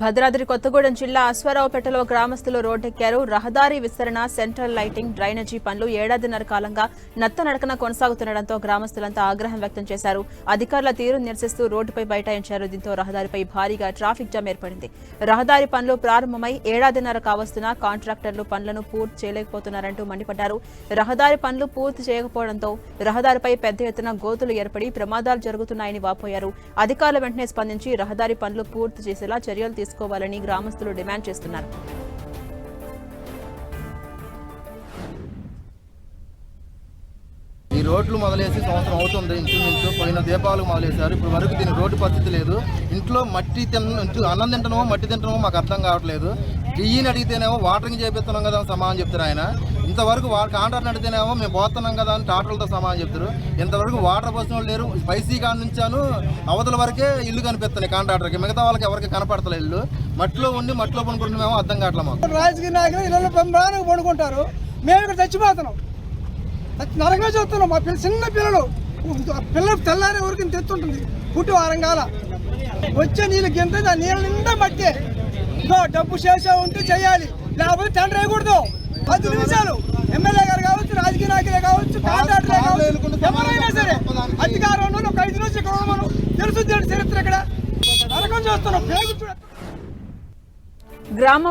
భద్రాద్రి కొత్తగూడెం జిల్లా అశ్వారావుపేటలో గ్రామస్తులు రోడ్డెక్కారు. రహదారి విస్తరణ సెంట్రల్ లైటింగ్ డ్రైనేజీ పనులు ఏడాదిన్నర కాలంగా నత్తనడకన కొనసాగుతుండటంతో గ్రామస్తులంతా ఆగ్రహం వ్యక్తం చేశారు. అధికారుల తీరు నిరసిస్తూ రోడ్డుపై బైఠాయించారు. దీంతో రహదారిపై భారీగా ట్రాఫిక్ జామ్ ఏర్పడింది. రహదారి పనులు ప్రారంభమై ఏడాదిన్నర కావస్తున్నా కాంట్రాక్టర్లు పనులను పూర్తి చేయలేకపోతున్నారంటూ మండిపడ్డారు. రహదారి పనులు పూర్తి చేయకపోవడంతో రహదారిపై పెద్ద ఎత్తున గోతులు ఏర్పడి ప్రమాదాలు జరుగుతున్నాయని వాపోయారు. అధికారులు వెంటనే స్పందించి రహదారి పనులు పూర్తి చేసేలా చర్యలు చేసుకోవాలని గ్రామస్తులు డిమాండ్ చేస్తున్నారు. ఈ రోడ్లు మొదలేసి సంవత్సరం అవుతుంది ఇంచుమించు. పోయిన దీపావళికి మొదలేశారు. ఇప్పుడు వరకు దీని రోడ్డు పరిస్థితి లేదు. ఇంట్లో మట్టి తిన ఇంట్లో అన్నం తింటనమో మట్టి తింటనమో మాకు అర్థం కావట్లేదు. ఈయన అడిగితేనేమో వాటరింగ్ చేపిస్తున్నాం కదా అని సమాధానం చెప్తారు ఆయన. ఇంతవరకు వా కాంట్రాక్ట్ అడిగితేనేమో మేము పోతున్నాం కదా అని టాటర్లతో సమాధానం చెప్తారు. ఇంతవరకు వాటర్ పోసిన వాళ్ళు లేరు. స్పైసీ కాడ నుంచాను. అవతల వరకే ఇల్లు కనిపిస్తున్నాయి కాంట్రాక్టర్కి. మిగతా వాళ్ళకి ఎవరికి కనపడతలే ఇల్లు. మట్టిలో ఉండి మట్టిలో పనుకుంటున్నామేమో అర్థం కావట్లేము రాజకీయ నాయకులు ఇళ్ళలో బ్రహ్మాండంగా పడుకుంటారు. మేము ఇక్కడ చచ్చిపోతున్నాం. చచ్చి నరకంగా చూస్తున్నాం. మా పిల్ల చిన్న పిల్లలు. పిల్లలు తెల్లారే ఊరికి తెచ్చుంటుంది పుట్టి వారం కాల. వచ్చే నీళ్ళు గింత ఆ నీళ్ళ నిండా మట్టే. ఇదో డబ్బు చేసే ఉంటే చేయాలి. లేకపోతే టెండర్ వేయకూడదు. పది నిమిషాలు. ఎమ్మెల్యే గారు కావచ్చు రాజకీయ నాయకులే కావచ్చు కాంట్రాక్టర్లే కావచ్చు ఎవరైనా సరే అధికారంలో ఒక ఐదు నుంచి ఇక్కడ మనం. తెలుసు చరిత్ర ఇక్కడ? నరకం చూస్తున్నాం. గ్రామ